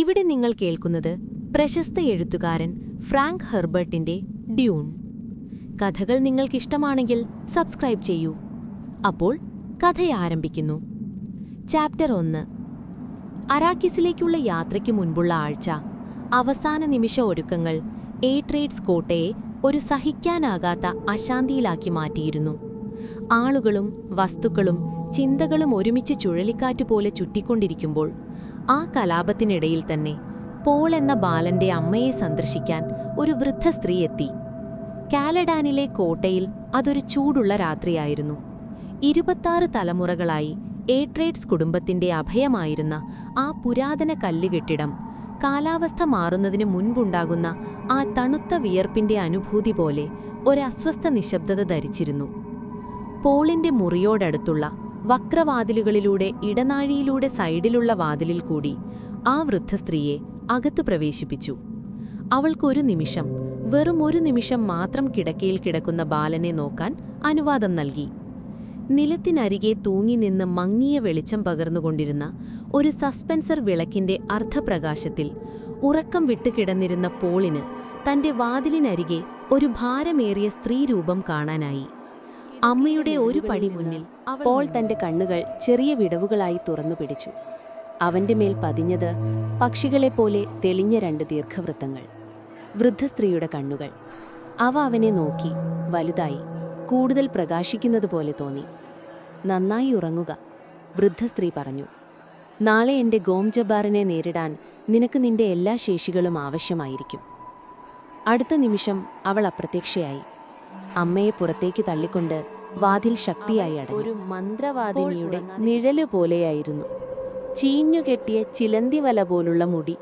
ഇവിടെ നിങ്ങൾ കേൾക്കുന്നത് പ്രശസ്ത എഴുത്തുകാരൻ ഫ്രാങ്ക് ഹെർബർട്ടിന്റെ ഡ്യൂൺ. കഥകൾ നിങ്ങൾക്കിഷ്ടമാണെങ്കിൽ സബ്സ്ക്രൈബ് ചെയ്യൂ. അപ്പോൾ കഥ ആരംഭിക്കുന്നു. ചാപ്റ്റർ ഒന്ന്. അരാക്കിസിലേക്കുള്ള യാത്രയ്ക്ക് മുൻപുള്ള ആഴ്ച. അവസാന നിമിഷ ഒരുക്കങ്ങൾ എ ട്രേഡ്സ് കോട്ടയെ ഒരു സഹിക്കാനാകാത്ത അശാന്തിയിലാക്കി മാറ്റിയിരുന്നു. ആളുകളും വസ്തുക്കളും ചിന്തകളും ഒരുമിച്ച് ചുഴലിക്കാറ്റ് പോലെ ചുറ്റിക്കൊണ്ടിരിക്കുമ്പോൾ ആ കലാപത്തിനിടയിൽ തന്നെ പോൾ എന്ന ബാലന്റെ അമ്മയെ സന്ദർശിക്കാൻ ഒരു വൃദ്ധ സ്ത്രീ എത്തി. കാലഡാനിലെ കോട്ടയിൽ അതൊരു ചൂടുള്ള രാത്രിയായിരുന്നു. ഇരുപത്താറ് തലമുറകളായി ഏട്രേഡ്സ് കുടുംബത്തിന്റെ അഭയമായിരുന്ന ആ പുരാതന കല്ലുകെട്ടിടം കാലാവസ്ഥ മാറുന്നതിന് മുൻപുണ്ടാകുന്ന ആ തണുത്ത വിയർപ്പിന്റെ അനുഭൂതി പോലെ ഒരസ്വസ്ഥ നിശബ്ദത ധരിച്ചിരുന്നു. പോളിന്റെ മുറിയോടടുത്തുള്ള വക്രവാതിലുകളിലൂടെ ഇടനാഴിയിലൂടെ സൈഡിലുള്ള വാതിലിൽ കൂടി ആ വൃദ്ധ സ്ത്രീയെ അകത്തു പ്രവേശിപ്പിച്ചു. അവൾക്കൊരു നിമിഷം വെറും ഒരു നിമിഷം മാത്രം കിടക്കയിൽ കിടക്കുന്ന ബാലനെ നോക്കാൻ അനുവാദം നൽകി. നിലത്തിനരികെ തൂങ്ങി നിന്ന് മങ്ങിയ വെളിച്ചം പകർന്നുകൊണ്ടിരുന്ന ഒരു സസ്പെൻസർ വിളക്കിന്റെ അർദ്ധപ്രകാശത്തിൽ ഉറക്കം വിട്ടുകിടന്നിരുന്ന പോളിന് തന്റെ വാതിലിനരികെ ഒരു ഭാരമേറിയ സ്ത്രീരൂപം കാണാനായി. അമ്മയുടെ ഒരു പടി മുന്നിൽ പോൾ തന്റെ കണ്ണുകൾ ചെറിയ വിടവുകളായി തുറന്നു പിടിച്ചു. അവന്റെ മേൽ പതിഞ്ഞത് പക്ഷികളെപ്പോലെ തെളിഞ്ഞ രണ്ട് ദീർഘവൃത്തങ്ങൾ. വൃദ്ധ സ്ത്രീയുടെ കണ്ണുകൾ. അവ അവനെ നോക്കി വലുതായി കൂടുതൽ പ്രകാശിക്കുന്നതുപോലെ തോന്നി. നന്നായി ഉറങ്ങുക വൃദ്ധ സ്ത്രീ പറഞ്ഞു. നാളെ എന്റെ ഗോംജബാറിനെ നേരിടാൻ നിനക്ക് നിന്റെ എല്ലാ ശേഷികളും ആവശ്യമായിരിക്കും. അടുത്ത നിമിഷം അവൾ അപ്രത്യക്ഷയായി. അമ്മയെ പുറത്തേക്ക് തള്ളിക്കൊണ്ട് വാതിൽ ശക്തിയായി അടഞ്ഞു. ഒരു മന്ത്രവാദിനിയുടെ നിഴൽ പോലെയായിരുന്നു ചീഞ്ഞുകെട്ടിയ ചിലന്തി വല പോലുള്ള മുടി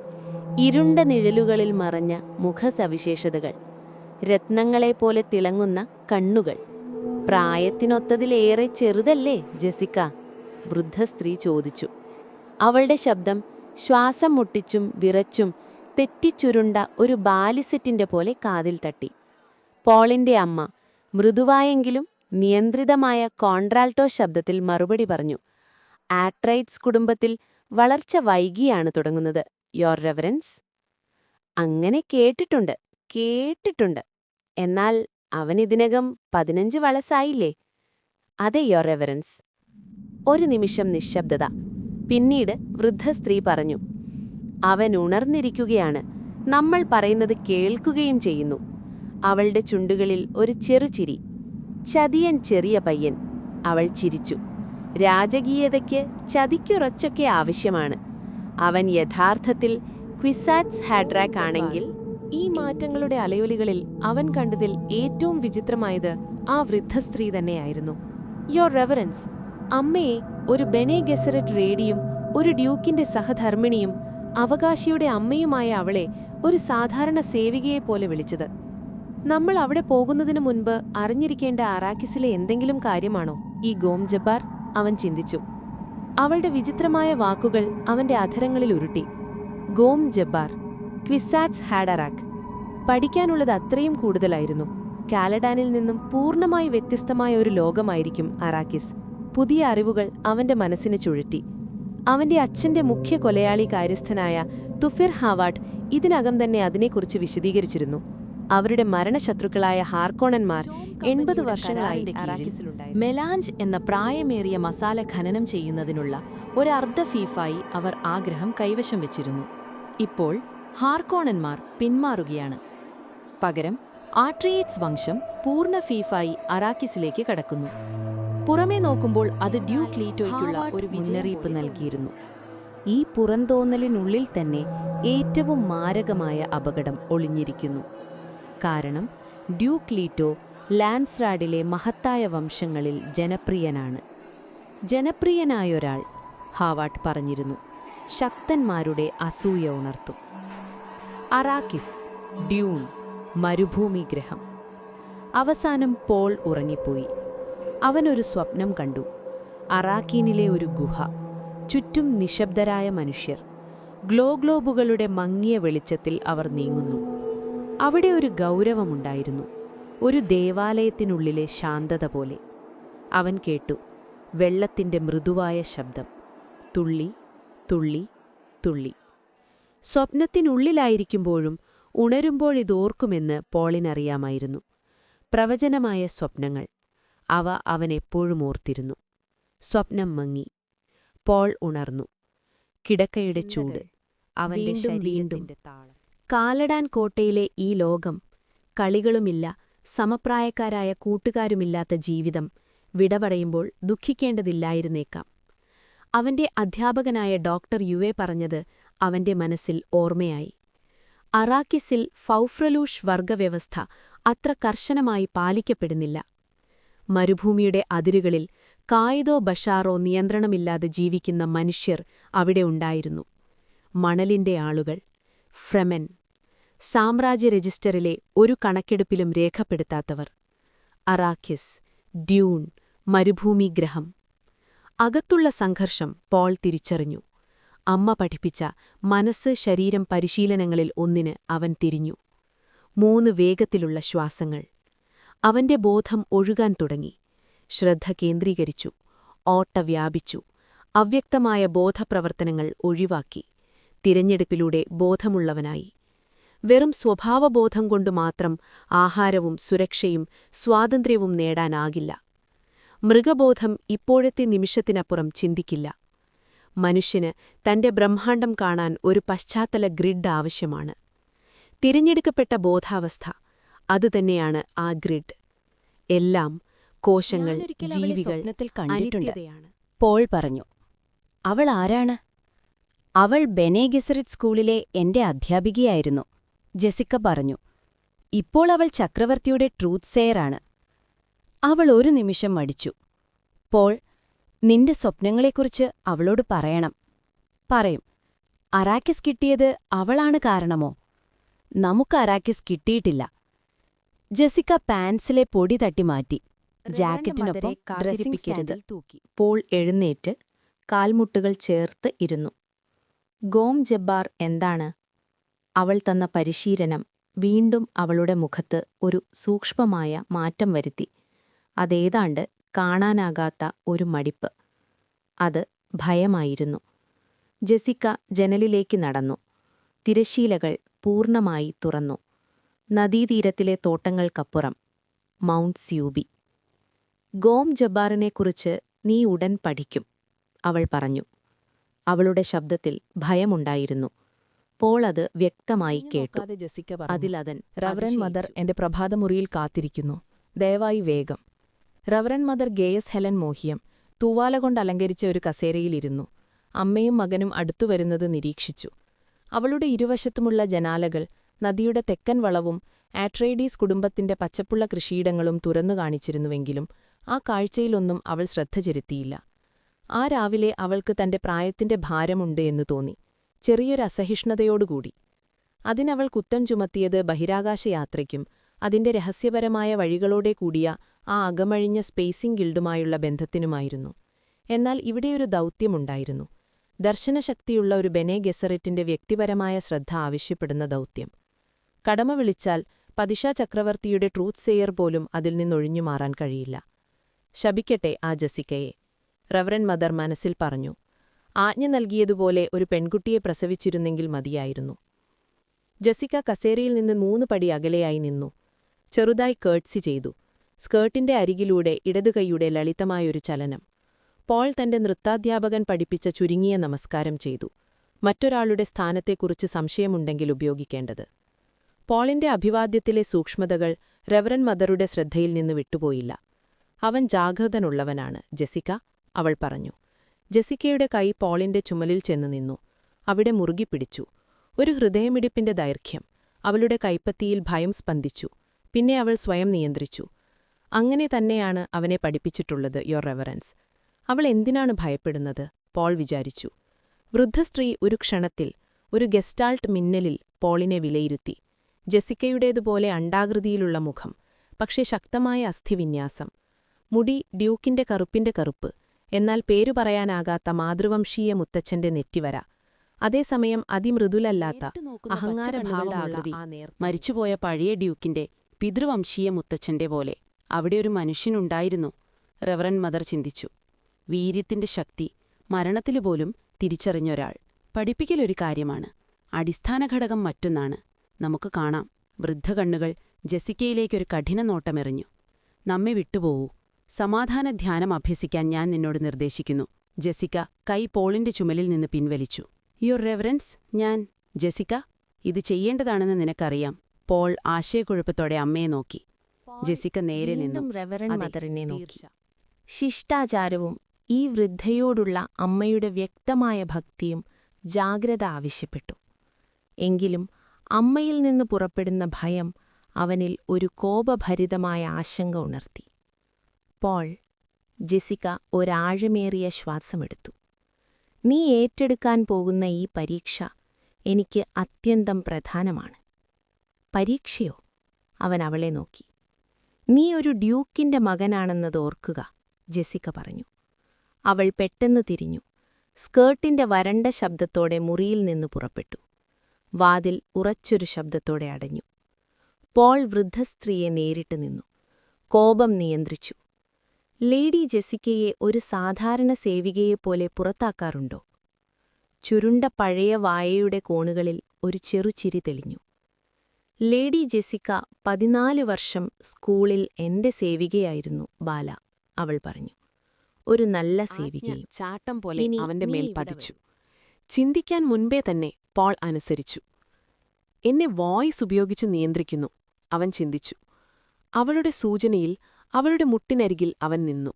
ഇരുണ്ട നിഴലുകളിൽ മറഞ്ഞ മുഖസവിശേഷതകൾ രത്നങ്ങളെപ്പോലെ തിളങ്ങുന്ന കണ്ണുകൾ. പ്രായത്തിനൊത്തതിലേറെ ചെറുതല്ലേ ജസിക്ക? വൃദ്ധ സ്ത്രീ ചോദിച്ചു. അവളുടെ ശബ്ദം ശ്വാസം മുട്ടിച്ചും വിറച്ചും തെറ്റിച്ചുരുണ്ട ഒരു ബാലിസെറ്റിന്റെ പോലെ കാതിൽ തട്ടി. പോളിന്റെ അമ്മ മൃദുവായെങ്കിലും നിയന്ത്രിതമായ കോൺട്രാൾട്ടോ ശബ്ദത്തിൽ മറുപടി പറഞ്ഞു ആട്രൈറ്റ്സ് കുടുംബത്തിൽ വളർച്ച വൈകിയാണ് തുടങ്ങുന്നത് യോർ റെവറൻസ്. അങ്ങനെ കേട്ടിട്ടുണ്ട് കേട്ടിട്ടുണ്ട്. എന്നാൽ അവൻ ഇതിനകം പതിനഞ്ച് വളസായില്ലേ? അതെ യോർ റെവറൻസ്. ഒരു നിമിഷം നിശബ്ദത. പിന്നീട് വൃദ്ധ സ്ത്രീ പറഞ്ഞു അവൻ ഉണർന്നിരിക്കുകയാണ്. നമ്മൾ പറയുന്നത് കേൾക്കുകയും ചെയ്യുന്നു. അവളുടെ ചുണ്ടുകളിൽ ഒരു ചെറുചിരി. ചതിയൻ ചെറിയ പയ്യൻ. അവൾ ചിരിച്ചു. രാജകീയതയ്ക്ക് ചതിക്കുറച്ചൊക്കെ ആവശ്യമാണ്. അവൻ യഥാർത്ഥത്തിൽ ക്വിസാറ്റ്സ് ഹാഡ്രാക്ക് ആണെങ്കിൽ ഈ മാറ്റങ്ങളുടെ അലയൊലികളിൽ അവൻ കണ്ടതിൽ ഏറ്റവും വിചിത്രമായത് ആ വൃദ്ധ സ്ത്രീ തന്നെയായിരുന്നു. യോർ റെവറൻസ് അമ്മയെ ഒരു ബെനെ ഗെസററ്റ് റേഡിയും ഒരു ഡ്യൂക്കിന്റെ സഹധർമ്മിണിയും അവകാശിയുടെ അമ്മയുമായ അവളെ ഒരു സാധാരണ സേവികയെപ്പോലെ വിളിച്ചത്. നമ്മൾ അവിടെ പോകുന്നതിനു മുൻപ് അറിഞ്ഞിരിക്കേണ്ട അറാക്കിസിലെ എന്തെങ്കിലും കാര്യമാണോ? ഈ ഗോം ജബ്ബാർ അവൻ ചിന്തിച്ചു. അവളുടെ വിചിത്രമായ വാക്കുകൾ അവന്റെ അധരങ്ങളിൽ ഉരുട്ടി. ഗോം ജബ്ബാർ ക്വിസാറ്റ്സ് ഹാഡറാക്ക് പഠിക്കാനുള്ളത് അത്രയും കൂടുതലായിരുന്നു. കാലഡാനിൽ നിന്നും പൂർണമായി വ്യത്യസ്തമായ ഒരു ലോകമായിരിക്കും അറാക്കിസ് പുതിയ അറിവുകൾ അവന്റെ മനസ്സിന് ചുഴറ്റി. അവന്റെ അച്ഛന്റെ മുഖ്യ കൊലയാളി കാര്യസ്ഥനായ തുഫിർ ഹാവാട്ട് ഇതിനകം തന്നെ അതിനെക്കുറിച്ച് വിശദീകരിച്ചിരുന്നു. അവരുടെ മരണശത്രുക്കളായ ഹാർക്കോണന്മാർ എൺപത് വർഷങ്ങളായി മെലാഞ്ച് എന്ന പ്രായമേറിയ മസാല ഖനനം ചെയ്യുന്നതിനുള്ള ഒരു അർദ്ധ ഫീഫായി അവർ ആഗ്രഹം കൈവശം വെച്ചിരുന്നു. ഇപ്പോൾ ഹാർക്കോണന്മാർ പിന്മാറുകയാണ്. പകരം ആട്രിയേറ്റ്സ് വംശം പൂർണ ഫീഫായി അറാക്കിസിലേക്ക് കടക്കുന്നു. പുറമേ നോക്കുമ്പോൾ അത് ഡ്യൂക്ക് ലീറ്റോയ്ക്കുള്ള ഒരു മുന്നറിയിപ്പ് നൽകിയിരുന്നു. ഈ പുറന്തോന്നലിനുള്ളിൽ തന്നെ ഏറ്റവും മാരകമായ അപകടം ഒളിഞ്ഞിരിക്കുന്നു. കാരണം ഡ്യൂക്ക് ലീറ്റോ ലാൻസ്റാഡിലെ മഹത്തായ വംശങ്ങളിൽ ജനപ്രിയനാണ്. ജനപ്രിയനായൊരാൾ ഹാവാട്ട് പറഞ്ഞിരുന്നു ശക്തന്മാരുടെ അസൂയ ഉണർത്തും. അറാക്കിസ് ഡ്യൂൺ മരുഭൂമി ഗ്രഹം. അവസാനം പോൾ ഉറങ്ങിപ്പോയി. അവനൊരു സ്വപ്നം കണ്ടു. അറാക്കീനിലെ ഒരു ഗുഹ ചുറ്റും നിശബ്ദരായ മനുഷ്യർ. ഗ്ലോ ഗ്ലോബുകളുടെ മങ്ങിയ വെളിച്ചത്തിൽ അവർ നീങ്ങുന്നു. അവിടെ ഒരു ഗൗരവമുണ്ടായിരുന്നു. ഒരു ദേവാലയത്തിനുള്ളിലെ ശാന്തത പോലെ. അവൻ കേട്ടു വെള്ളത്തിന്റെ മൃദുവായ ശബ്ദം. തുള്ളി തുള്ളി തുള്ളി. സ്വപ്നത്തിനുള്ളിലായിരിക്കുമ്പോഴും ഉണരുമ്പോഴിതോർക്കുമെന്ന് പോളിനറിയാമായിരുന്നു. പ്രവചനമായ സ്വപ്നങ്ങൾ. അവ അവനെപ്പോഴും ഓർത്തിരുന്നു. സ്വപ്നം മങ്ങി. പോൾ ഉണർന്നു. കിടക്കയുടെ ചൂട്. അവന്റെ ശരീരത്തിന്റെ താളം. കാലടാൻ കോട്ടയിലെ ഈ ലോകം കളികളുമില്ല സമപ്രായക്കാരായ കൂട്ടുകാരുമില്ലാത്ത ജീവിതം വിടപറയുമ്പോൾ ദുഃഖിക്കേണ്ടതില്ലായിരുന്നേക്കാം. അവന്റെ അധ്യാപകനായ ഡോക്ടർ യുവെ പറഞ്ഞത് അവന്റെ മനസ്സിൽ ഓർമ്മയായി. അറാക്കിസിൽ ഫൗഫ്രലൂഷ് വർഗവ്യവസ്ഥ അത്ര കർശനമായി പാലിക്കപ്പെടുന്നില്ല. മരുഭൂമിയുടെ അതിരുകളിൽ കായതോ ബഷാറോ നിയന്ത്രണമില്ലാതെ ജീവിക്കുന്ന മനുഷ്യർ അവിടെ ഉണ്ടായിരുന്നു. മണലിന്റെ ആളുകൾ ഫ്രെമൻ സാമ്രാജ്യ രജിസ്റ്ററിലെ ഒരു കണക്കെടുപ്പിലും രേഖപ്പെടുത്താത്തവർ. അറാക്കിസ് ഡ്യൂൺ മരുഭൂമി ഗ്രഹം. അകത്തുള്ള സംഘർഷം പോൾ തിരിച്ചറിഞ്ഞു. അമ്മ പഠിപ്പിച്ച മനസ്സ് ശരീരം പരിശീലനങ്ങളിൽ ഒന്നിന് അവൻ തിരിഞ്ഞു. മൂന്ന് വേഗത്തിലുള്ള ശ്വാസങ്ങൾ. അവന്റെ ബോധം ഒഴുകാൻ തുടങ്ങി. ശ്രദ്ധ കേന്ദ്രീകരിച്ചു. ഓട്ട വ്യാപിച്ചു. അവ്യക്തമായ ബോധപ്രവർത്തനങ്ങൾ ഒഴിവാക്കി. തിരഞ്ഞെടുപ്പിലൂടെ ബോധമുള്ളവനായി. വെറും സ്വഭാവബോധം കൊണ്ടു മാത്രം ആഹാരവും സുരക്ഷയും സ്വാതന്ത്ര്യവും നേടാനാകില്ല. മൃഗബോധം ഇപ്പോഴത്തെ നിമിഷത്തിനപ്പുറം ചിന്തിക്കില്ല. മനുഷ്യന് തന്റെ ബ്രഹ്മാണ്ടം കാണാൻ ഒരു പശ്ചാത്തല ഗ്രിഡ് ആവശ്യമാണ്. തിരഞ്ഞെടുക്കപ്പെട്ട ബോധാവസ്ഥ അതുതന്നെയാണ് ആ ഗ്രിഡ്. എല്ലാം കോശങ്ങൾ ജീവികൾ കണ്ടിട്ടുണ്ട്. പോൾ പറഞ്ഞു അവൾ ആരാണ്? അവൾ ബെനേഗിസറിറ്റ് സ്കൂളിലെ എന്റെ അധ്യാപികയായിരുന്നു. ജെസിക്ക പറഞ്ഞു ഇപ്പോൾ അവൾ ചക്രവർത്തിയുടെ ട്രൂത്ത് സെയറാണ്. അവൾ ഒരു നിമിഷം മടിച്ചു. പോൾ നിന്റെ സ്വപ്നങ്ങളെക്കുറിച്ച് അവളോട് പറയണം. പറയും അറാക്കിസ് കിട്ടിയത് അവളാണ് കാരണമോ? നമുക്ക് അറാക്കിസ് കിട്ടിയിട്ടില്ല ജെസിക്ക പാൻസിലെ പൊടി തട്ടി മാറ്റി. ജാക്കറ്റിനൊപ്പം ഡ്രസ്സിംഗ് സ്റ്റാൻഡിൽ തൂക്കി. പോൾ എഴുന്നേറ്റ് കാൽമുട്ടുകൾ ചേർത്ത് ഇരുന്നു. ഗോം ജബ്ബാർ എന്താണ്? അവൾ തന്ന പരിശീലനം വീണ്ടും അവളുടെ മുഖത്ത് ഒരു സൂക്ഷ്മമായ മാറ്റം വരുത്തി. അതേതാണ്ട് കാണാനാകാത്ത ഒരു മടിപ്പ്. അത് ഭയമായിരുന്നു. ജെസിക്ക ജനലിലേക്ക് നടന്നു. തിരശീലകൾ പൂർണമായി തുറന്നു. നദീതീരത്തിലെ തോട്ടങ്ങൾക്കപ്പുറം. മൗണ്ട് സ്യൂബി. ഗോം ജബ്ബാറിനെക്കുറിച്ച് നീ ഉടൻ പഠിക്കും അവൾ പറഞ്ഞു. അവളുടെ ശബ്ദത്തിൽ ഭയമുണ്ടായിരുന്നു. പോൾ അത് വ്യക്തമായി കേട്ടു. ജെസിക്ക അതിലതൻ റവറൻ മദർ എന്റെ പ്രഭാതമുറിയിൽ കാത്തിരിക്കുന്നു. ദയവായി വേഗം. Reverend mother Gaius Helen Mohiam. തൂവാല കൊണ്ട് അലങ്കരിച്ച ഒരു കസേരയിലിരുന്നു അമ്മയും മകനും അടുത്തുവരുന്നത് നിരീക്ഷിച്ചു. അവളുടെ ഇരുവശത്തുമുള്ള ജനാലകൾ നദിയുടെ തെക്കൻ വളവും ആട്രേഡീസ് കുടുംബത്തിന്റെ പച്ചപ്പുള്ള കൃഷിയിടങ്ങളും തുറന്നു കാണിച്ചിരുന്നുവെങ്കിലും ആ കാഴ്ചയിലൊന്നും അവൾ ശ്രദ്ധ ചെലുത്തിയില്ല. ആ രാവിലെ അവൾക്ക് തന്റെ പ്രായത്തിന്റെ ഭാരമുണ്ട് എന്ന് തോന്നി. ചെറിയൊരു അസഹിഷ്ണുതയോടുകൂടി. അതിനവൾ കുറ്റം ചുമത്തിയത് ബഹിരാകാശയാത്രയ്ക്കും അതിന്റെ രഹസ്യപരമായ വഴികളോടെ കൂടിയ ആ അകമഴിഞ്ഞ സ്പേസിംഗ് ഗിൽഡുമായുള്ള ബന്ധത്തിനുമായിരുന്നു. എന്നാൽ ഇവിടെയൊരു ദൗത്യമുണ്ടായിരുന്നു. ദർശനശക്തിയുള്ള ഒരു ബെനെ ഗെസറിറ്റിന്റെ വ്യക്തിപരമായ ശ്രദ്ധ ആവശ്യപ്പെടുന്ന ദൗത്യം. കടമ വിളിച്ചാൽ പതിഷ ചക്രവർത്തിയുടെ ട്രൂത്ത് സെയർ പോലും അതിൽ നിന്നൊഴിഞ്ഞു മാറാൻ കഴിയില്ല. ശപിക്കട്ടെ ആ ജസിക്കയെ റവറൻ മദർ മനസ്സിൽ പറഞ്ഞു ആജ്ഞ നൽകിയതുപോലെ ഒരു പെൺകുട്ടിയെ പ്രസവിച്ചിരുന്നെങ്കിൽ മതിയായിരുന്നു. ജസിക്ക കസേരയിൽ നിന്ന് മൂന്ന് പടി അകലെയായി നിന്നു. ചെറുതായി കേട്സി ചെയ്തു. സ്കേർട്ടിന്റെ അരികിലൂടെ ഇടതുകൈയുടെ ലളിതമായൊരു ചലനം. പോൾ തന്റെ നൃത്താധ്യാപകൻ പഠിപ്പിച്ച ചുരുങ്ങിയ നമസ്കാരം ചെയ്തു. മറ്റൊരാളുടെ സ്ഥാനത്തെക്കുറിച്ച് സംശയമുണ്ടെങ്കിൽ ഉപയോഗിക്കേണ്ടത്. പോളിന്റെ അഭിവാദ്യത്തിലെ സൂക്ഷ്മതകൾ റെവറൻ മദറുടെ ശ്രദ്ധയിൽ നിന്ന് വിട്ടുപോയില്ല. അവൻ ജാഗ്രതനുള്ളവനാണ്. ജെസിക്ക അവൾ പറഞ്ഞു ജെസിക്കയുടെ കൈ പോളിന്റെ ചുമലിൽ ചെന്നു നിന്നു. അവിടെ മുറുകിപ്പിടിച്ചു ഒരു ഹൃദയമിടിപ്പിന്റെ ദൈർഘ്യം. അവളുടെ കൈപ്പത്തിയിൽ ഭയം സ്പന്ദിച്ചു. പിന്നെ അവൾ സ്വയം നിയന്ത്രിച്ചു. അങ്ങനെ തന്നെയാണ് അവനെ പഠിപ്പിച്ചിട്ടുള്ളത് യോർ റെവറൻസ്. അവൾ എന്തിനാണ് ഭയപ്പെടുന്നത്? പോൾ വിചാരിച്ചു. വൃദ്ധസ്ത്രീ ഒരു ക്ഷണത്തിൽ ഒരു ഗെസ്റ്റാൾട്ട് മിന്നലിൽ പോളിനെ വിലയിരുത്തി. ജെസിക്കയുടേതുപോലെ അണ്ടാകൃതിയിലുള്ള മുഖം പക്ഷേ ശക്തമായ അസ്ഥിവിന്യാസം. മുടി ഡ്യൂക്കിന്റെ കറുപ്പിന്റെ കറുപ്പ് എന്നാൽ പേരു പറയാനാകാത്ത മാതൃവംശീയ മുത്തച്ഛന്റെ നെറ്റിവര. അതേസമയം അതിമൃദുലല്ലാത്ത അഹങ്കാരഭാവമുള്ള മരിച്ചുപോയ പഴയ ഡ്യൂക്കിന്റെ പിതൃവംശീയ മുത്തച്ഛന്റെ പോലെ അവിടെ ഒരു മനുഷ്യനുണ്ടായിരുന്നു റെവറൻ മദർ ചിന്തിച്ചു. വീര്യത്തിന്റെ ശക്തി മരണത്തിലുപോലും തിരിച്ചറിഞ്ഞൊരാൾ. പഠിപ്പിക്കലൊരു കാര്യമാണ്. അടിസ്ഥാന ഘടകം മറ്റൊന്നാണ്. നമുക്ക് കാണാം. വൃദ്ധകണ്ണുകൾ ജെസിക്കയിലേക്കൊരു കഠിന നോട്ടമെറിഞ്ഞു. നമ്മെ വിട്ടുപോവൂ സമാധാന ധ്യാനം അഭ്യസിക്കാൻ ഞാൻ നിന്നോട് നിർദ്ദേശിക്കുന്നു. ജെസിക്ക കൈ പോളിന്റെ ചുമലിൽ നിന്ന് പിൻവലിച്ചു. യുവർ റെവറൻസ് ഞാൻ. ജെസിക്ക ഇത് ചെയ്യേണ്ടതാണെന്ന് നിനക്കറിയാം. പോൾ ആശയക്കുഴപ്പത്തോടെ അമ്മയെ നോക്കി. ജെസിക്ക നേരെ നിന്നും. റെവറൻ മദറിനെ നോക്കി. ശിഷ്ടാചാരവും ഈ വൃദ്ധയോടുള്ള അമ്മയുടെ വ്യക്തമായ ഭക്തിയും ജാഗ്രത ആവശ്യപ്പെട്ടു. എങ്കിലും അമ്മയിൽ നിന്ന് പുറപ്പെടുന്ന ഭയം അവനിൽ ഒരു കോപഭരിതമായ ആശങ്ക ഉണർത്തി. പോൾ ജെസിക്ക ഒരാഴമേറിയ ശ്വാസമെടുത്തു. നീ ഏറ്റെടുക്കാൻ പോകുന്ന ഈ പരീക്ഷ എനിക്ക് അത്യന്തം പ്രധാനമാണ്. പരീക്ഷയോ? അവൻ അവളെ നോക്കി. നീ ഒരു ഡ്യൂക്കിന്റെ മകനാണെന്നത് ഓർക്കുക ജെസിക്ക പറഞ്ഞു. അവൾ പെട്ടെന്ന് തിരിഞ്ഞു. സ്കേർട്ടിന്റെ വരണ്ട ശബ്ദത്തോടെ മുറിയിൽ നിന്ന് പുറപ്പെട്ടു. വാതിൽ ഉറച്ചൊരു ശബ്ദത്തോടെ അടഞ്ഞു. പോൾ വൃദ്ധസ്ത്രീയെ നേരിട്ട് നിന്നു. കോപം നിയന്ത്രിച്ചു. ലേഡി ജെസിക്കയെ ഒരു സാധാരണ സേവികയെപ്പോലെ പുറത്താക്കാറുണ്ടോ? ചുരുണ്ട പഴയ വായയുടെ കോണുകളിൽ ഒരു ചെറുചിരി തെളിഞ്ഞു. ലേഡി ജെസിക്ക പതിനാല് വർഷം സ്കൂളിൽ എന്റെ സേവികയായിരുന്നു ബാല അവൾ പറഞ്ഞു. ഒരു നല്ല സേവികയും. ചാട്ടം പോലെ അവന്റെ മേൽ പതിച്ചു. ചിന്തിക്കാൻ മുൻപേ തന്നെ പോൾ അനുസരിച്ചു. എന്നെ വോയിസ് ഉപയോഗിച്ച് നിയന്ത്രിക്കുന്നു അവൻ ചിന്തിച്ചു. അവളുടെ സൂചനയിൽ അവളുടെ മുട്ടിനരികിൽ അവൻ നിന്നു.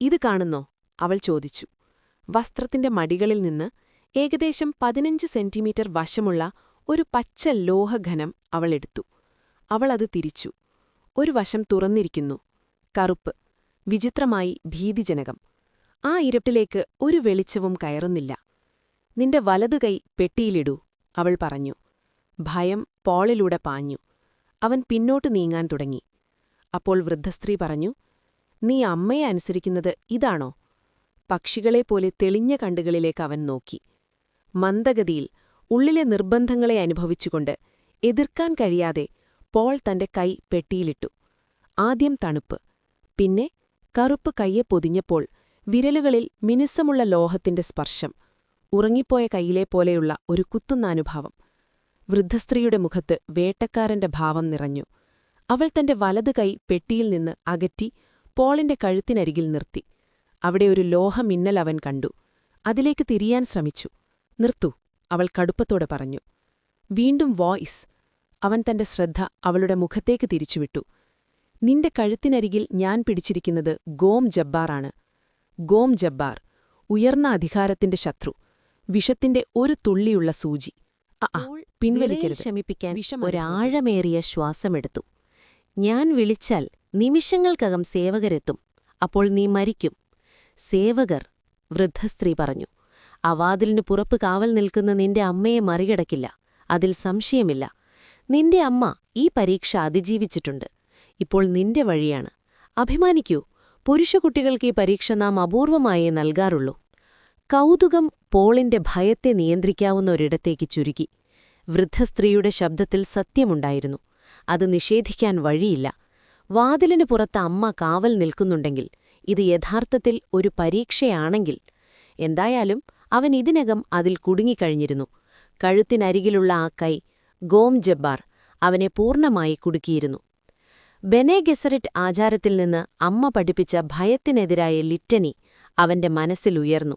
ഇത് കാണുന്നോ? അവൾ ചോദിച്ചു. വസ്ത്രത്തിന്റെ മടികളിൽ നിന്ന് ഏകദേശം പതിനഞ്ച് സെന്റിമീറ്റർ വശമുള്ള ഒരു പച്ച ലോഹഘനം അവളെടുത്തു അവളത് തിരിച്ചു. ഒരു വശം തുറന്നിരിക്കുന്നു. കറുപ്പ്. വിചിത്രമായി ഭീതിജനകം. ആ ഇരട്ടിലേക്ക് ഒരു വെളിച്ചവും കയറുന്നില്ല. നിന്റെ വലതുകൈ പെട്ടിയിലിടൂ അവൾ പറഞ്ഞു. ഭയം പോളിലൂടെ പാഞ്ഞു. അവൻ പിന്നോട്ട് നീങ്ങാൻ തുടങ്ങി. അപ്പോൾ വൃദ്ധസ്ത്രീ പറഞ്ഞു നീ അമ്മയെ അനുസരിക്കുന്നത് ഇതാണോ? പക്ഷികളെപ്പോലെ തെളിഞ്ഞ കണ്ടുകളിലേക്ക് അവൻ നോക്കി. മന്ദഗതിയിൽ ഉള്ളിലെ നിർബന്ധങ്ങളെ അനുഭവിച്ചുകൊണ്ട് എതിർക്കാൻ കഴിയാതെ പോൾ തന്റെ കൈ പെട്ടിയിലിട്ടു. ആദ്യം തണുപ്പ് പിന്നെ കറുപ്പ് കയ്യെ പൊതിഞ്ഞപ്പോൾ വിരലുകളിൽ മിനുസമുള്ള ലോഹത്തിന്റെ സ്പർശം ഉറങ്ങിപ്പോയ കൈയിലെ പോലെയുള്ള ഒരു കുത്തുന്ന അനുഭാവം വൃദ്ധസ്ത്രീയുടെ മുഖത്ത് വേട്ടക്കാരന്റെ ഭാവം നിറഞ്ഞു. അവൾ തന്റെ വലതു കൈ പെട്ടിയിൽ നിന്ന് അകറ്റി പോളിന്റെ കഴുത്തിനരികിൽ നിർത്തി. അവിടെ ഒരു ലോഹമിന്നൽ അവൻ കണ്ടു. അതിലേക്ക് തിരിയാൻ ശ്രമിച്ചു. നിർത്തു അവൾ കടുപ്പത്തോടെ പറഞ്ഞു. വീണ്ടും വോയിസ് അവൻ തന്റെ ശ്രദ്ധ അവളുടെ മുഖത്തേക്ക് തിരിച്ചുവിട്ടു. നിന്റെ കഴുത്തിനരികിൽ ഞാൻ പിടിച്ചിരിക്കുന്നത് ഗോം ജബ്ബാറാണ് ഗോം ജബ്ബാർ ഉയർന്ന അധികാരത്തിന്റെ ശത്രു വിഷത്തിന്റെ ഒരു തുള്ളിയുള്ള സൂചി. പിൻവലിക്കരുത്. ശമിപ്പിക്കാൻ ഒരാഴമേറിയ ശ്വാസമെടുത്തു. ഞാൻ വിളിച്ചാൽ നിമിഷങ്ങൾക്കകം സേവകരെത്തും. അപ്പോൾ നീ മരിക്കും. സേവകർ വൃദ്ധസ്ത്രീ പറഞ്ഞു അവാതിലിന് പുറപ്പ് കാവൽ നിൽക്കുന്ന നിന്റെ അമ്മയെ മറികടക്കില്ല. അതിൽ സംശയമില്ല. നിന്റെ അമ്മ ഈ പരീക്ഷ അതിജീവിച്ചിട്ടുണ്ട്. ഇപ്പോൾ നിന്റെ വഴിയാണ്. അഭിമാനിക്കൂ പുരുഷകുട്ടികൾക്ക് ഈ പരീക്ഷ നാം അപൂർവമായേ നൽകാറുള്ളൂ. കൗതുകം പോളിന്റെ ഭയത്തെ നിയന്ത്രിക്കാവുന്ന ഒരിടത്തേക്ക് ചുരുക്കി. വൃദ്ധസ്ത്രീയുടെ ശബ്ദത്തിൽ സത്യമുണ്ടായിരുന്നു. അത് നിഷേധിക്കാൻ വഴിയില്ല. വാതിലിന് പുറത്ത് അമ്മ കാവൽ നിൽക്കുന്നുണ്ടെങ്കിൽ ഇത് യഥാർത്ഥത്തിൽ ഒരു പരീക്ഷയാണെങ്കിൽ. എന്തായാലും അവൻ ഇതിനകം അതിൽ കുടുങ്ങിക്കഴിഞ്ഞിരുന്നു. കഴുത്തിനരികിലുള്ള ആ കൈ ഗോം ജബ്ബാർ അവനെ പൂർണമായി കുടുക്കിയിരുന്നു. ബെനെ ഗെസറിറ്റ് ആചാരത്തിൽ നിന്ന് അമ്മ പഠിപ്പിച്ച ഭയത്തിനെതിരായ ലിറ്റനി അവന്റെ മനസ്സിലുയർന്നു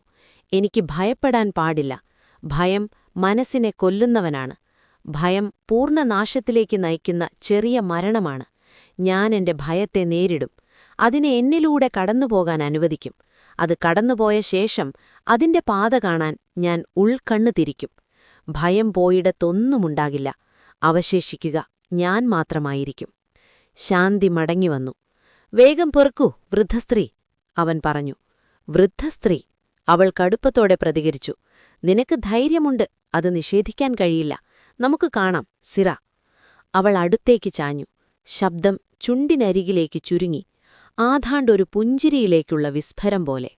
എനിക്ക് ഭയപ്പെടാൻ പാടില്ല. ഭയം മനസ്സിനെ കൊല്ലുന്നവനാണ്. ഭയം പൂർണനാശത്തിലേക്ക് നയിക്കുന്ന ചെറിയ മരണമാണ്. ഞാൻ എന്റെ ഭയത്തെ നേരിടും. അതിനെ എന്നിലൂടെ കടന്നുപോകാൻ അനുവദിക്കും. അത് കടന്നുപോയ ശേഷം അതിന്റെ പാത കാണാൻ ഞാൻ ഉൾക്കണ്ണു തിരിക്കും. ഭയം പോയിടത്തൊന്നുമുണ്ടാകില്ല. അവശേഷിക്കുക ഞാൻ മാത്രമായിരിക്കും. ശാന്തി മടങ്ങി വന്നു. വേഗം പെറുക്കൂ വൃദ്ധസ്ത്രീ അവൻ പറഞ്ഞു. വൃദ്ധസ്ത്രീ അവൾ കടുപ്പത്തോടെ പ്രതികരിച്ചു. നിനക്ക് ധൈര്യമുണ്ട് അത് നിഷേധിക്കാൻ കഴിയില്ല. നമുക്ക് കാണാം. സിറ. അവൾ അടുത്തേക്ക് ചാഞ്ഞു. ശബ്ദം ചുണ്ടിനരികിലേക്ക് ചുരുങ്ങി. ആധാണ്ടൊരു പുഞ്ചിരിയിലേക്കുള്ള വിസ്ഫരം പോലെ.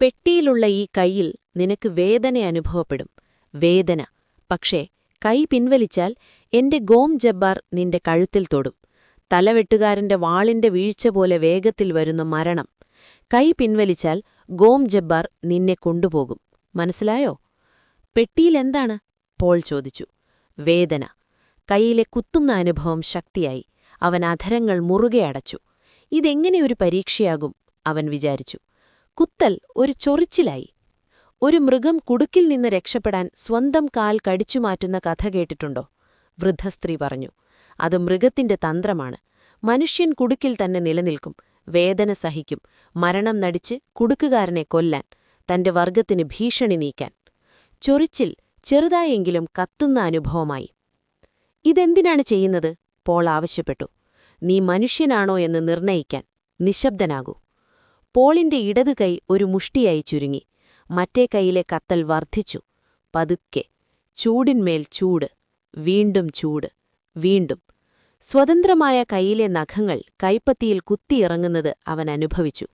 പെട്ടിയിലുള്ള ഈ കൈയിൽ നിനക്ക് വേദന അനുഭവപ്പെടും. വേദന. പക്ഷേ കൈ പിൻവലിച്ചാൽ എന്റെ ഗോം ജബ്ബാർ നിന്റെ കഴുത്തിൽ തൊടും. തലവെട്ടുകാരന്റെ വാളിന്റെ വീഴ്ച പോലെ വേഗത്തിൽ വരുന്ന മരണം. കൈ പിൻവലിച്ചാൽ ഗോം ജബ്ബാർ നിന്നെ കൊണ്ടുപോകും. മനസ്സിലായോ? പെട്ടിയിലെന്താണ് പോൾ ചോദിച്ചു വേദന. കൈയിലെ കുത്തുന്ന അനുഭവം ശക്തിയായി. അവൻ അധരങ്ങൾ മുറുകെ അടച്ചു. ഇതെങ്ങനെ ഒരു പരീക്ഷയാകും? അവൻ വിചാരിച്ചു. കുത്തൽ ഒരു ചൊറിച്ചിലായി. ഒരു മൃഗം കുടുക്കിൽ നിന്ന് രക്ഷപ്പെടാൻ സ്വന്തം കാൽ കടിച്ചുമാറ്റുന്ന കഥ കേട്ടിട്ടുണ്ടോ? വൃദ്ധസ്ത്രീ പറഞ്ഞു. അത് മൃഗത്തിന്റെ തന്ത്രമാണ്. മനുഷ്യൻ കുടുക്കിൽ തന്നെ നിലനിൽക്കും. വേദന സഹിക്കും. മരണം നടിച്ച് കുടുക്കുകാരനെ കൊല്ലാൻ തന്റെ വർഗത്തിന് ഭീഷണി നീക്കാൻ. ചൊറിച്ചിൽ ചെറുതായെങ്കിലും കത്തുന്ന അനുഭവമായി. ഇതെന്തിനാണ് ചെയ്യുന്നത്? പോൾ ആവശ്യപ്പെട്ടു. നീ മനുഷ്യനാണോ എന്ന് നിർണയിക്കാൻ നിശബ്ദനാകൂ. പോളിന്റെ ഇടതു കൈ ഒരു മുഷ്ടിയായി ചുരുങ്ങി. മറ്റേ കൈയിലെ കത്തൽ വർദ്ധിച്ചു. പതുക്കെ. ചൂടിന്മേൽ ചൂട്. വീണ്ടും ചൂട്. വീണ്ടും. സ്വതന്ത്രമായ കൈയിലെ നഖങ്ങൾ കൈപ്പത്തിയിൽ കുത്തിയിറങ്ങുന്നത് അവൻ അനുഭവിച്ചു.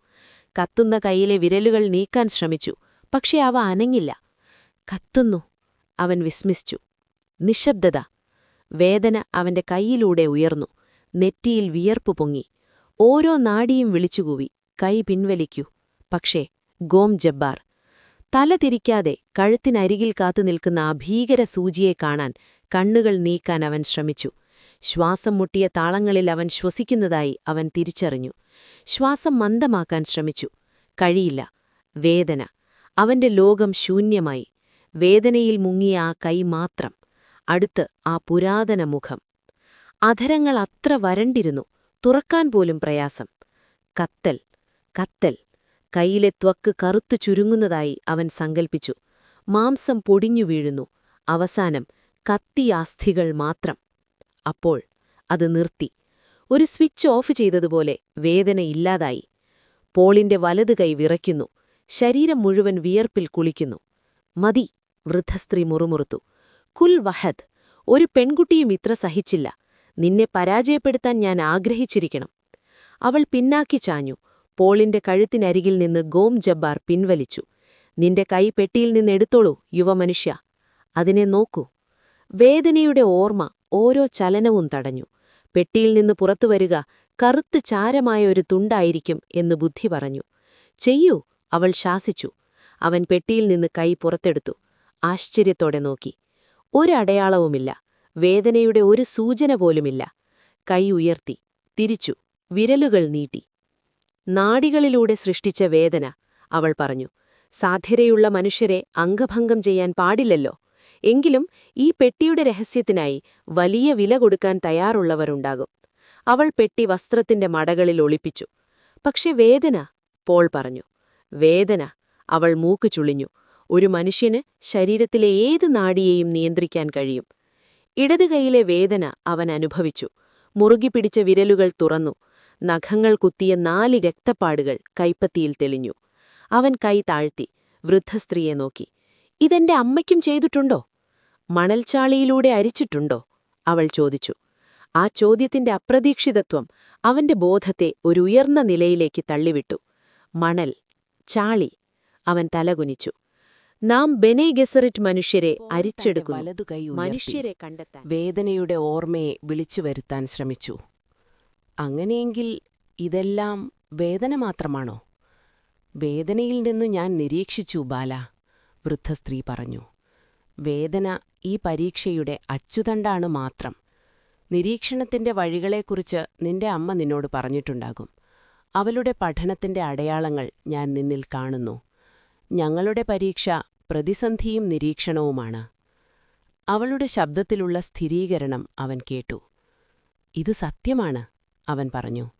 കത്തുന്ന കൈയിലെ വിരലുകൾ നീക്കാൻ ശ്രമിച്ചു. പക്ഷെ അവ അനങ്ങില്ല. കത്തുന്നു. അവൻ വിസ്മിച്ചു. നിശബ്ദത. വേദന അവന്റെ കൈയിലൂടെ ഉയർന്നു. നെറ്റിയിൽ വിയർപ്പു പൊങ്ങി. ഓരോ നാടിയും വിളിച്ചുകൂവി. കൈ പിൻവലിക്കൂ. പക്ഷേ ഗോം ജബ്ബാർ. തല തിരിക്കാതെ കഴുത്തിനരികിൽ കാത്തുനിൽക്കുന്ന ആ ഭീകര സൂചിയെ കാണാൻ കണ്ണുകൾ നീക്കാൻ അവൻ ശ്രമിച്ചു. ശ്വാസം മുട്ടിയ താളങ്ങളിൽ അവൻ ശ്വസിക്കുന്നതായി അവൻ തിരിച്ചറിഞ്ഞു. ശ്വാസം മന്ദമാക്കാൻ ശ്രമിച്ചു. കഴിയില്ല. വേദന. അവന്റെ ലോകം ശൂന്യമായി. വേദനയിൽ മുങ്ങിയ ആ കൈ മാത്രം. അടുത്ത് ആ പുരാതന മുഖം. അധരങ്ങൾ അത്ര വരണ്ടിരുന്നു. തുറക്കാൻ പോലും പ്രയാസം. കത്തൽ കത്തൽ. കൈയിലെ ത്വക്ക് കറുത്തു ചുരുങ്ങുന്നതായി അവൻ സങ്കൽപ്പിച്ചു. മാംസം പൊടിഞ്ഞു വീഴുന്നു. അവസാനം കത്തിയാസ്ഥികൾ മാത്രം. അപ്പോൾ അത് നിർത്തി. ഒരു സ്വിച്ച് ഓഫ് ചെയ്തതുപോലെ വേദന ഇല്ലാതായി. പോളിന്റെ വലതു കൈ വിറയ്ക്കുന്നു. ശരീരം മുഴുവൻ വിയർപ്പിൽ കുളിക്കുന്നു. മതി. വൃദ്ധസ്ത്രീ മുറുമുറുത്തു. കുൽ വഹദ് ഒരു പെൺകുട്ടിയും ഇത്ര സഹിച്ചില്ല. നിന്നെ പരാജയപ്പെടുത്താൻ ഞാൻ ആഗ്രഹിച്ചിരിക്കണം. അവൾ പിന്നാക്കി ചാഞ്ഞു. പോളിന്റെ കഴുത്തിനരികിൽ നിന്ന് ഗോം ജബ്ബാർ പിൻവലിച്ചു. നിന്റെ കൈ പെട്ടിയിൽ നിന്ന് എടുത്തോളൂ യുവമനുഷ്യ. അതിനെ നോക്കൂ. വേദനയുടെ ഓർമ്മ ഓരോ ചലനവും തടഞ്ഞു. പെട്ടിയിൽ നിന്ന് പുറത്തുവരിക കറുത്ത് ചാരമായ ഒരു തുണ്ടായിരിക്കും എന്ന് ബുദ്ധി പറഞ്ഞു. ചെയ്യൂ അവൾ ശാസിച്ചു. അവൻ പെട്ടിയിൽ നിന്ന് കൈ പുറത്തെടുത്തു. ആശ്ചര്യത്തോടെ നോക്കി. ഒരടയാളവുമില്ല. വേദനയുടെ ഒരു സൂചന പോലുമില്ല. കൈ ഉയർത്തി. തിരിച്ചു. വിരലുകൾ നീട്ടി. നാടികളിലൂടെ സൃഷ്ടിച്ച വേദന അവൾ പറഞ്ഞു. സാധ്യതയുള്ള മനുഷ്യരെ അംഗഭംഗം ചെയ്യാൻ പാടില്ലല്ലോ. എങ്കിലും ഈ പെട്ടിയുടെ രഹസ്യത്തിനായി വലിയ വില കൊടുക്കാൻ തയ്യാറുള്ളവരുണ്ടാകും. അവൾ പെട്ടി വസ്ത്രത്തിന്റെ മടകളിൽ ഒളിപ്പിച്ചു. പക്ഷെ വേദന പോൾ പറഞ്ഞു. വേദന അവൾ മൂക്ക് ചുളിഞ്ഞു. ഒരു മനുഷ്യന് ശരീരത്തിലെ ഏത് നാടിയെയും നിയന്ത്രിക്കാൻ കഴിയും. ഇടത് കൈയിലെ വേദന അവൻ അനുഭവിച്ചു. മുറുകി പിടിച്ച വിരലുകൾ തുറന്നു. നഖങ്ങൾ കുത്തിയ നാല് രക്തപ്പാടുകൾ കൈപ്പത്തിയിൽ തെളിഞ്ഞു. അവൻ കൈ താഴ്ത്തി വൃദ്ധസ്ത്രീയെ നോക്കി. ഇതെന്റെ അമ്മയ്ക്കും ചെയ്തിട്ടുണ്ടോ? മണൽച്ചാളിയിലൂടെ അരിച്ചിട്ടുണ്ടോ? അവൾ ചോദിച്ചു. ആ ചോദ്യത്തിന്റെ അപ്രതീക്ഷിതത്വം അവന്റെ ബോധത്തെ ഒരു ഉയർന്ന നിലയിലേക്ക് തള്ളിവിട്ടു. മണൽ ചാളി അവൻ തലകുനിച്ചു. നാം ബെനെ ഗെസറിറ്റ് മനുഷ്യരെ അരിച്ചെടുക്കുന്നു. മനുഷ്യരെ കണ്ടെത്താൻ. വേദനയുടെ ഓർമ്മയെ വിളിച്ചു വരുത്താൻ ശ്രമിച്ചു. അങ്ങനെയെങ്കിൽ ഇതെല്ലാം വേദന മാത്രമാണോ? വേദനയിൽ നിന്നു ഞാൻ നിരീക്ഷിച്ചു ബാല വൃദ്ധ സ്ത്രീ പറഞ്ഞു. വേദന ഈ പരീക്ഷയുടെ അച്ചുതണ്ടാണ് മാത്രം. നിരീക്ഷണത്തിന്റെ വഴികളെക്കുറിച്ച് നിന്റെ അമ്മ നിന്നോട് പറഞ്ഞിട്ടുണ്ടാകും. അവളുടെ പഠനത്തിന്റെ അടയാളങ്ങൾ ഞാൻ നിന്നിൽ കാണുന്നു. ഞങ്ങളുടെ പരീക്ഷ പ്രതിസന്ധിയും നിരീക്ഷണവുമാണ്. അവളുടെ ശബ്ദത്തിലുള്ള സ്ഥിരീകരണം അവൻ കേട്ടു. ഇത് സത്യമാണ് അവൻ പറഞ്ഞു.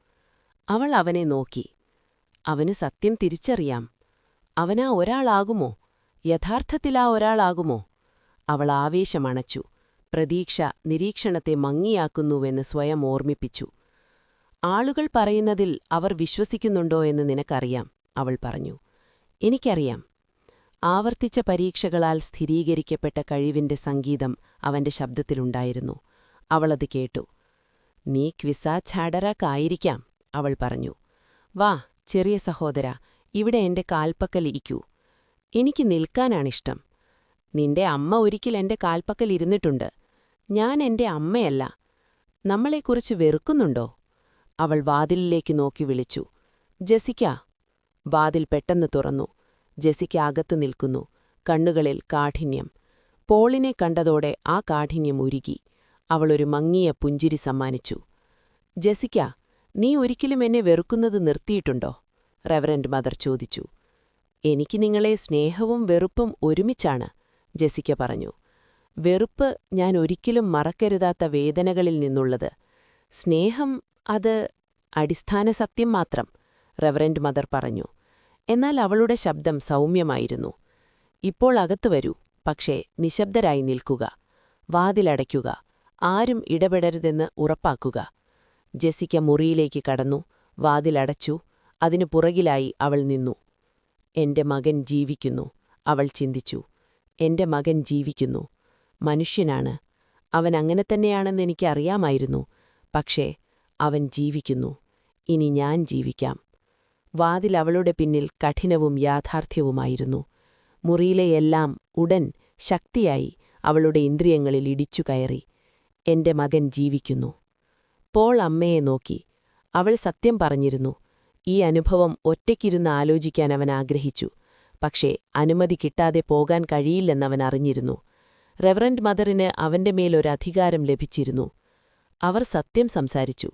അവൾ അവനെ നോക്കി. അവന് സത്യം തിരിച്ചറിയാം. അവനാ ഒരാളാകുമോ? യഥാർത്ഥത്തിലാ ഒരാളാകുമോ? അവൾ ആവേശമണച്ചു പ്രതീക്ഷ നിരീക്ഷണത്തെ മങ്ങിയാക്കുന്നുവെന്ന് സ്വയം ഓർമ്മിപ്പിച്ചു. ആളുകൾ പറയുന്നതിൽ അവർ വിശ്വസിക്കുന്നുണ്ടോ എന്ന് നിനക്കറിയാം അവൾ പറഞ്ഞു. എനിക്കറിയാം. ആവർത്തിച്ച പരീക്ഷകളാൽ സ്ഥിരീകരിക്കപ്പെട്ട കഴിവിന്റെ സംഗീതം അവന്റെ ശബ്ദത്തിലുണ്ടായിരുന്നു. അവളത് കേട്ടു. നീ ക്വിസാ ഛാഡറാക്കായിരിക്കാം അവൾ പറഞ്ഞു. വാ ചെറിയ സഹോദര ഇവിടെ എന്റെ കാൽപ്പക്കൽ ഇരിക്കൂ. എനിക്ക് നിൽക്കാനാണിഷ്ടം. നിന്റെ അമ്മ ഒരിക്കൽ എന്റെ കാൽപ്പക്കൽ ഇരുന്നിട്ടുണ്ട്. ഞാൻ എന്റെ അമ്മയല്ല. നമ്മളെക്കുറിച്ച് വെറുക്കുന്നുണ്ടോ? അവൾ വാതിലിലേക്ക് നോക്കി വിളിച്ചു. ജസിക്ക വാതിൽ പെട്ടെന്ന് തുറന്നു. ജെസിക്ക അകത്തു നിൽക്കുന്നു. കണ്ണുകളിൽ കാഠിന്യം. പോളിനെ കണ്ടതോടെ ആ കാഠിന്യം ഉരുകി. അവളൊരു മങ്ങിയ പുഞ്ചിരി സമ്മാനിച്ചു. ജെസിക്ക നീ ഒരിക്കലും എന്നെ വെറുക്കുന്നത് നിർത്തിയിട്ടുണ്ടോ? റെവറൻഡ് മദർ ചോദിച്ചു. എനിക്ക് നിങ്ങളെ സ്നേഹവും വെറുപ്പും ഒരുമിച്ചാണ് ജെസിക്ക പറഞ്ഞു. വെറുപ്പ് ഞാൻ ഒരിക്കലും മറക്കരുതാത്ത വേദനകളിൽ നിന്നുള്ളത്. സ്നേഹം അത് അടിസ്ഥാന സത്യം മാത്രം റെവറൻഡ് മദർ പറഞ്ഞു. എന്നാൽ അവളുടെ ശബ്ദം സൗമ്യമായിരുന്നു. ഇപ്പോൾ അകത്തു വരൂ പക്ഷേ നിശബ്ദരായി നിൽക്കുക വാതിലടയ്ക്കുക ആരും ഇടപെടരുതെന്ന് ഉറപ്പാക്കുക. ജെസിക്ക മുറിയിലേക്ക് കടന്നു വാതിലടച്ചു അതിനു പുറകിലായി അവൾ നിന്നു. എന്റെ മകൻ ജീവിക്കുന്നു അവൾ ചിന്തിച്ചു. എന്റെ മകൻ ജീവിക്കുന്നു. മനുഷ്യനാണ്. അവൻ അങ്ങനെ തന്നെയാണെന്ന് എനിക്കറിയാമായിരുന്നു. പക്ഷേ അവൻ ജീവിക്കുന്നു. ഇനി ഞാൻ ജീവിക്കാം. വാതിൽ അവളുടെ പിന്നിൽ കഠിനവും യാഥാർത്ഥ്യവുമായിരുന്നു. മുറിയിലെയെല്ലാം ഉടൻ ശക്തിയായി അവളുടെ ഇന്ദ്രിയങ്ങളിൽ ഇടിച്ചു കയറി. എന്റെ മകൻ ജീവിക്കുന്നു. പോൾ അമ്മയെ നോക്കി. അവൾ സത്യം പറഞ്ഞിരുന്നു. ഈ അനുഭവം ഒറ്റയ്ക്കിരുന്ന് ആലോചിക്കാൻ അവൻ ആഗ്രഹിച്ചു. പക്ഷേ അനുമതി കിട്ടാതെ പോകാൻ കഴിയില്ലെന്നവൻ അറിഞ്ഞിരുന്നു. റെവറൻഡ് മദറിന് അവന്റെ മേലൊരധികാരം ലഭിച്ചിരുന്നു. അവർ സത്യം സംസാരിച്ചു.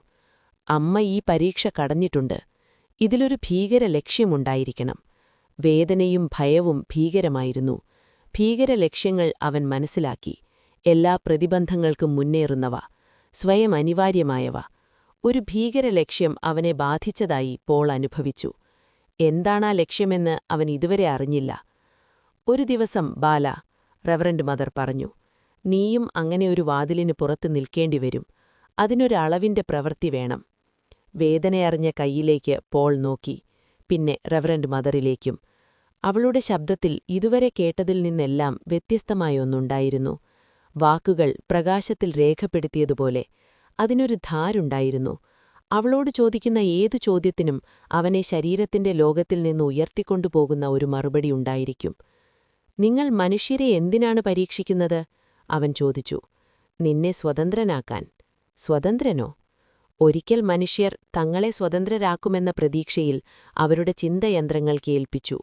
അമ്മ ഈ പരീക്ഷ കടഞ്ഞിട്ടുണ്ട്. ഇതിലൊരു ഭീകര ലക്ഷ്യമുണ്ടായിരിക്കണം വേദനയും ഭയവും ഭീകരമായിരുന്നു. ഭീകര ലക്ഷ്യങ്ങൾ അവൻ മനസ്സിലാക്കി. എല്ലാ പ്രതിബന്ധങ്ങൾക്കും മുന്നേറുന്നവ സ്വയം അനിവാര്യമായവ. ഒരു ഭീകര ലക്ഷ്യം അവനെ ബാധിച്ചതായി പോൾ അനുഭവിച്ചു. എന്താണാ ലക്ഷ്യമെന്ന് അവൻ ഇതുവരെ അറിഞ്ഞില്ല. ഒരു ദിവസം ബാല റവറൻഡ് മദർ പറഞ്ഞു നീയും അങ്ങനെ ഒരു വാതിലിന് പുറത്ത് നിൽക്കേണ്ടിവരും. അതിനൊരളവിന്റെ പ്രവൃത്തി വേണം. വേദനയറിഞ്ഞ കൈയിലേക്ക് പോൾ നോക്കി. പിന്നെ റവറൻഡ് മദറിലേക്കും. അവളുടെ ശബ്ദത്തിൽ ഇതുവരെ കേട്ടതിൽ നിന്നെല്ലാം വ്യത്യസ്തമായൊന്നുണ്ടായിരുന്നു വാക്കുകൾ പ്രകാശത്തിൽ രേഖപ്പെടുത്തിയതുപോലെ അതിനൊരു ധാരുണ്ടായിരുന്നു. അവളോട് ചോദിക്കുന്ന ഏതു ചോദ്യത്തിനും അവനെ ശരീരത്തിന്റെ ലോകത്തിൽ നിന്ന് ഉയർത്തിക്കൊണ്ടുപോകുന്ന ഒരു മറുപടി ഉണ്ടായിരിക്കും. നിങ്ങൾ മനുഷ്യരെ എന്തിനാണ് പരീക്ഷിക്കുന്നത്? അവൻ ചോദിച്ചു. നിന്നെ സ്വതന്ത്രനാക്കാൻ. സ്വതന്ത്രനോ? ഒരിക്കൽ മനുഷ്യർ തങ്ങളെ സ്വതന്ത്രരാക്കുമെന്ന പ്രതീക്ഷയിൽ അവരുടെ ചിന്തയന്ത്രങ്ങൾ കേൾപ്പിച്ചു.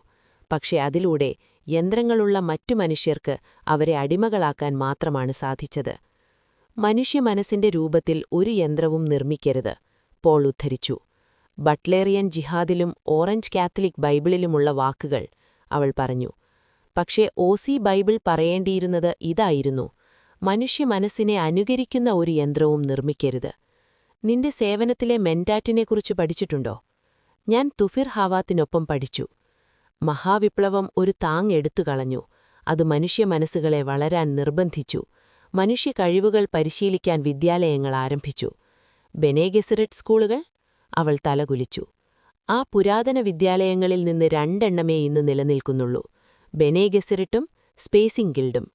പക്ഷെ അതിലൂടെ യന്ത്രങ്ങളുള്ള മറ്റു മനുഷ്യർക്ക് അവരെ അടിമകളാക്കാൻ മാത്രമാണ് സാധിച്ചത്. മനുഷ്യ മനസ്സിന്റെ രൂപത്തിൽ ഒരു യന്ത്രവും നിർമ്മിക്കരുത് പോൾ ഉദ്ധരിച്ചു. ബട്ട്ലേറിയൻ ജിഹാദിലും ഓറഞ്ച് കാത്തലിക് ബൈബിളിലുമുള്ള വാക്കുകൾ അവൾ പറഞ്ഞു. പക്ഷേ ഓസി ബൈബിൾ പറയേണ്ടിയിരുന്നത് ഇതായിരുന്നു. മനുഷ്യ മനസ്സിനെ അനുകരിക്കുന്ന ഒരു യന്ത്രവും നിർമ്മിക്കരുത്. നിന്റെ സേവനത്തിലെ മെന്റാറ്റിനെക്കുറിച്ച് പഠിച്ചിട്ടുണ്ടോ? ഞാൻ തുഫിർ ഹാവാത്തിനൊപ്പം പഠിച്ചു. മഹാവിപ്ലവം ഒരു താങ് എടുത്തുകളഞ്ഞു അത് മനുഷ്യ മനസ്സുകളെ വളരാൻ നിർബന്ധിച്ചു. മനുഷ്യ കഴിവുകൾ പരിശീലിക്കാൻ വിദ്യാലയങ്ങൾ ആരംഭിച്ചു. ബെനേഗെസററ്റ് സ്കൂളുകൾ? അവൾ തലകുലിച്ചു. ആ പുരാതന വിദ്യാലയങ്ങളിൽ നിന്ന് രണ്ടെണ്ണമേ ഇന്ന് നിലനിൽക്കുന്നുള്ളൂ. ബെനേഗെസറിട്ടും സ്പേസിംഗ് ഗിൽഡും.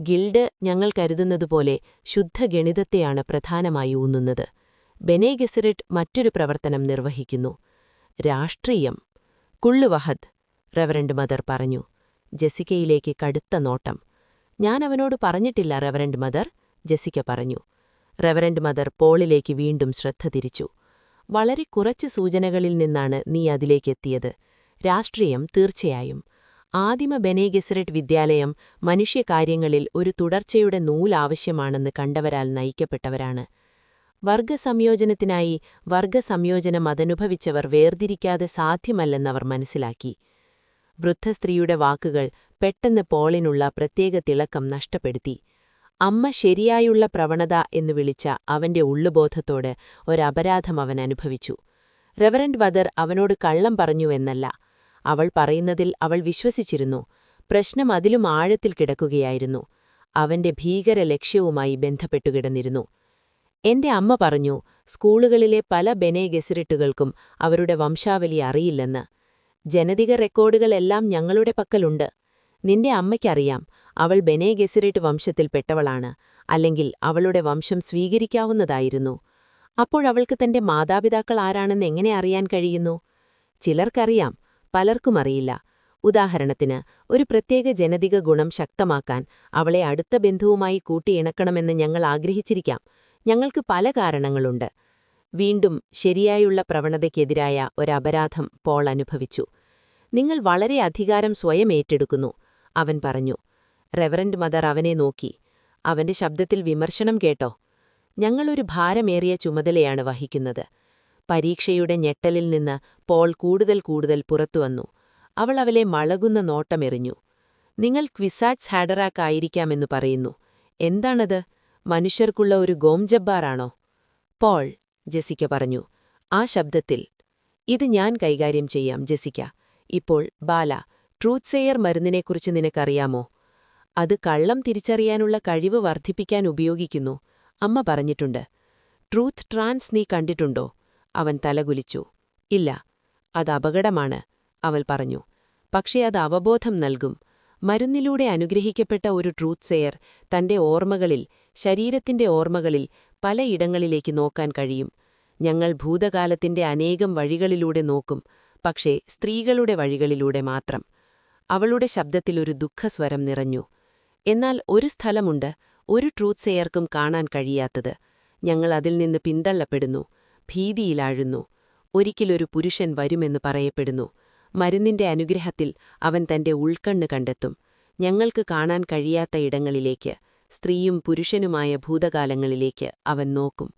ഗിൽഡ് ഞങ്ങൾ കരുതുന്നതുപോലെ ശുദ്ധഗണിതത്തെയാണ് പ്രധാനമായി ഊന്നുന്നത്. ബെനേഗെസറിട്ട് മറ്റൊരു പ്രവർത്തനം നിർവഹിക്കുന്നു. രാഷ്ട്രീയം. കുള്ളുവഹദ് റെവറൻഡ് മദർ പറഞ്ഞു. ജെസിക്കയിലേക്ക് കടുത്ത നോട്ടം. ഞാൻ അവനോട് പറഞ്ഞിട്ടില്ല റെവറൻഡ് മദർ ജെസിക്ക പറഞ്ഞു. റെവറൻഡ് മദർ പോളിലേക്ക് വീണ്ടും ശ്രദ്ധ തിരിച്ചു. വളരെ കുറച്ച് സൂചനകളിൽ നിന്നാണ് നീ അതിലേക്കെത്തിയത്. രാഷ്ട്രീയം തീർച്ചയായും. ആദിമ ബെനേഗെസററ്റ് വിദ്യാലയം മനുഷ്യകാര്യങ്ങളിൽ ഒരു തുടർച്ചയുടെ നൂലാവശ്യമാണെന്ന് കണ്ടവരാൽ നയിക്കപ്പെട്ടവരാണ്. വർഗസംയോജനത്തിനായി വർഗസംയോജനം അതനുഭവിച്ചവർ വേർതിരിക്കാതെ സാധ്യമല്ലെന്നവർ മനസ്സിലാക്കി. വൃദ്ധസ്ത്രീയുടെ വാക്കുകൾ പെട്ടെന്ന് പോളിനുള്ള പ്രത്യേക തിളക്കം നഷ്ടപ്പെടുത്തി. അമ്മ ശരിയായുള്ള പ്രവണത എന്ന് വിളിച്ച അവന്റെ ഉള്ളുബോധത്തോട് ഒരപരാധം അവൻ അനുഭവിച്ചു. റെവറൻഡ് വദർ അവനോട് കള്ളം പറഞ്ഞുവെന്നല്ല അവൾ പറയുന്നതിൽ അവൾ വിശ്വസിച്ചിരുന്നു. പ്രശ്നം അതിലും ആഴത്തിൽ കിടക്കുകയായിരുന്നു. അവന്റെ ഭീകര ലക്ഷ്യവുമായി ബന്ധപ്പെട്ടുകിടന്നിരുന്നു. എന്റെ അമ്മ പറഞ്ഞു സ്കൂളുകളിലെ പല ബെനെ ഗെസിറിട്ടുകൾക്കും അവരുടെ വംശാവലി അറിയില്ലെന്ന്. ജനതിക റെക്കോർഡുകളെല്ലാം ഞങ്ങളുടെ പക്കലുണ്ട്. നിന്റെ അമ്മയ്ക്കറിയാം അവൾ ബെനെ ഗെസിറിട്ട് വംശത്തിൽപ്പെട്ടവളാണ് അല്ലെങ്കിൽ അവളുടെ വംശം സ്വീകരിക്കാവുന്നതായിരുന്നു. അപ്പോഴവൾക്ക് തന്റെ മാതാപിതാക്കൾ ആരാണെന്ന് എങ്ങനെ അറിയാൻ കഴിയുന്നു? ചിലർക്കറിയാം പലർക്കും അറിയില്ല. ഉദാഹരണത്തിന് ഒരു പ്രത്യേക ജനതിക ഗുണം ശക്തമാക്കാൻ അവളെ അടുത്ത ബന്ധുവുമായി കൂട്ടിയിണക്കണമെന്ന് ഞങ്ങൾ ആഗ്രഹിച്ചിരിക്കാം. ഞങ്ങൾക്ക് പല കാരണങ്ങളുണ്ട്. വീണ്ടും ശരിയായുള്ള പ്രവണതയ്ക്കെതിരായ ഒരപരാധം പോൾ അനുഭവിച്ചു. നിങ്ങൾ വളരെ അധികാരം സ്വയം ഏറ്റെടുക്കുന്നു അവൻ പറഞ്ഞു. റെവറൻഡ് മദർ അവനെ നോക്കി. അവന്റെ ശബ്ദത്തിൽ വിമർശനം കേട്ടോ. ഞങ്ങളൊരു ഭാരമേറിയ ചുമതലയാണ് വഹിക്കുന്നത്. പരീക്ഷയുടെ ഞെട്ടലിൽ നിന്ന് പോൾ കൂടുതൽ കൂടുതൽ പുറത്തുവന്നു അവൾ അവലെ മളകുന്ന നോട്ടമെറിഞ്ഞു. നിങ്ങൾ ക്വിസാറ്റ്സ് ഹാഡറാക്കായിരിക്കാമെന്നു പറയുന്നു. എന്താണത്? മനുഷ്യർക്കുള്ള ഒരു ഗോംജബ്ബാറാണോ? പോൾ ജെസിക്ക പറഞ്ഞു. ആ ശബ്ദത്തിൽ ഇത് ഞാൻ കൈകാര്യം ചെയ്യാം ജെസിക്ക ഇപ്പോൾ ബാല ട്രൂത്ത് സെയർ മരുന്നിനെക്കുറിച്ച് നിനക്കറിയാമോ? അത് കള്ളം തിരിച്ചറിയാനുള്ള കഴിവ് വർദ്ധിപ്പിക്കാൻ ഉപയോഗിക്കുന്നു അമ്മ പറഞ്ഞിട്ടുണ്ട്. ട്രൂത്ത് ട്രാൻസ് നീ കണ്ടിട്ടുണ്ടോ? അവൻ തലകുലിച്ചു. ഇല്ല അത് അപകടമാണ് അവൾ പറഞ്ഞു. പക്ഷേ അത് അവബോധം നൽകും. മരുന്നിലൂടെ അനുഗ്രഹിക്കപ്പെട്ട ഒരു ട്രൂത്ത് സെയർ തന്റെ ഓർമ്മകളിൽ ശരീരത്തിന്റെ ഓർമ്മകളിൽ പലയിടങ്ങളിലേക്ക് നോക്കാൻ കഴിയും. ഞങ്ങൾ ഭൂതകാലത്തിന്റെ അനേകം വഴികളിലൂടെ നോക്കും പക്ഷേ സ്ത്രീകളുടെ വഴികളിലൂടെ മാത്രം. അവളുടെ ശബ്ദത്തിലൊരു ദുഃഖസ്വരം നിറഞ്ഞു. എന്നാൽ ഒരു സ്ഥലമുണ്ട് ഒരു ട്രൂത്ത് സെയർക്കും കാണാൻ കഴിയാത്തത്. ഞങ്ങൾ അതിൽ നിന്ന് പിന്തള്ളപ്പെടുന്നു ഭീതിയിലാഴുന്നു. ഒരിക്കലൊരു പുരുഷൻ വരുമെന്ന് പറയപ്പെടുന്നു. മരുന്നിന്റെ അനുഗ്രഹത്തിൽ അവൻ തന്റെ ഉൾക്കണ്ണ് കണ്ടെത്തും. ഞങ്ങൾക്ക് കാണാൻ കഴിയാത്ത ഇടങ്ങളിലേക്ക് സ്ത്രീയും പുരുഷനുമായ ഭൂതകാലങ്ങളിലേക്ക് അവൻ നോക്കും.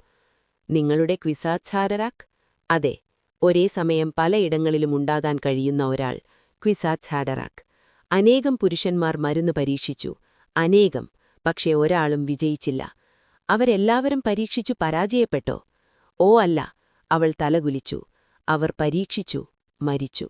നിങ്ങളുടെ ക്വിസാച്ഛാരരാക്? അതെ ഒരേ സമയം പലയിടങ്ങളിലും ഉണ്ടാകാൻ കഴിയുന്ന ഒരാൾ ക്വിസാച്ഛാഡറാക് അനേകം പുരുഷന്മാർ മരുന്ന് പരീക്ഷിച്ചു. അനേകം പക്ഷേ ഒരാളും വിജയിച്ചില്ല. അവരെല്ലാവരും പരീക്ഷിച്ചു പരാജയപ്പെട്ടോ? ഓ അല്ല അവൾ തലകുലിച്ചു. അവർ പരീക്ഷിച്ചു മരിച്ചു.